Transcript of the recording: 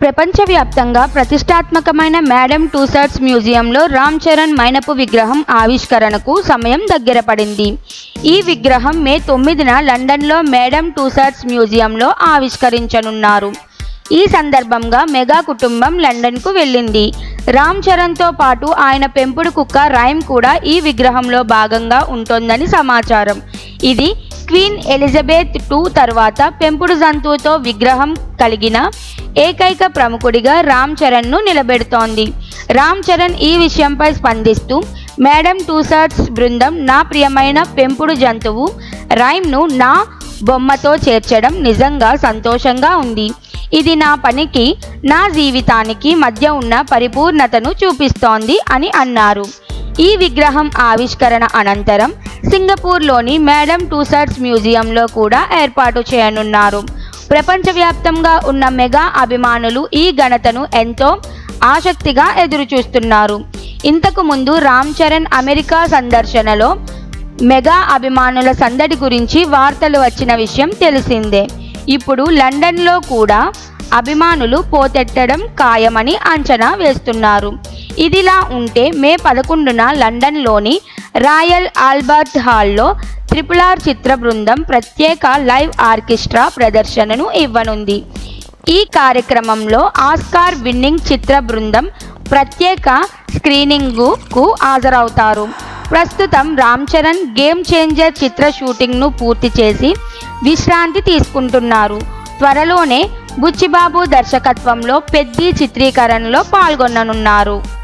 ప్రపంచవ్యాప్తంగా ప్రతిష్టాత్మకమైన మేడం టూసర్ట్స్ మ్యూజియంలో రామ్ చరణ్ మైనపు విగ్రహం ఆవిష్కరణకు సమయం దగ్గర పడింది ఈ విగ్రహం మే తొమ్మిదిన లండన్లో మేడం టూసర్ట్స్ మ్యూజియంలో ఆవిష్కరించనున్నారు. ఈ సందర్భంగా మెగా కుటుంబం లండన్కు వెళ్ళింది. రామ్ చరణ్తో పాటు ఆయన పెంపుడు కుక్క రైమ్ కూడా ఈ విగ్రహంలో భాగంగా ఉంటోందని సమాచారం. ఇది క్వీన్ ఎలిజబెత్ టూ తర్వాత పెంపుడు జంతువుతో విగ్రహం కలిగిన ఏకైక ప్రముఖుడిగా రామ్ చరణ్ను నిలబెడుతోంది. రామ్ చరణ్ ఈ విషయంపై స్పందిస్తూ మేడం టూసర్ట్స్ బృందం నా ప్రియమైన పెంపుడు జంతువు రైమ్ను నా బొమ్మతో చేర్చడం నిజంగా సంతోషంగా ఉంది. ఇది నా పనికి నా జీవితానికి మధ్య ఉన్న పరిపూర్ణతను చూపిస్తోంది అని అన్నారు. ఈ విగ్రహం ఆవిష్కరణ అనంతరం సింగపూర్లోని మేడం టూసర్ట్స్ మ్యూజియంలో కూడా ఏర్పాటు చేయనున్నారు. ప్రపంచవ్యాప్తంగా ఉన్న మెగా అభిమానులు ఈ ఘనతను ఎంతో ఆసక్తిగా ఎదురుచూస్తున్నారు. ఇంతకు ముందు రామ్ చరణ్ అమెరికా సందర్శనలో మెగా అభిమానుల సందడి గురించి వార్తలు వచ్చిన విషయం తెలిసిందే. ఇప్పుడు లండన్లో కూడా అభిమానులు పోతెట్టడం ఖాయమని అంచనా వేస్తున్నారు. ఇదిలా ఉంటే మే పదకొండున లండన్లోని రాయల్ ఆల్బర్ట్ హాల్లో ట్రిపుల్ ఆర్ చిత్ర బృందం ప్రత్యేక లైవ్ ఆర్కెస్ట్రా ప్రదర్శనను ఇవ్వనుంది. ఈ కార్యక్రమంలో ఆస్కార్ విన్నింగ్ చిత్ర బృందం ప్రత్యేక స్క్రీనింగ్కు హాజరవుతారు. ప్రస్తుతం రామ్ చరణ్ గేమ్ చేంజర్ చిత్ర షూటింగ్ను పూర్తి చేసి విశ్రాంతి తీసుకుంటున్నారు. త్వరలోనే బుచ్చిబాబు దర్శకత్వంలో పెద్ది చిత్రీకరణలో పాల్గొననున్నారు.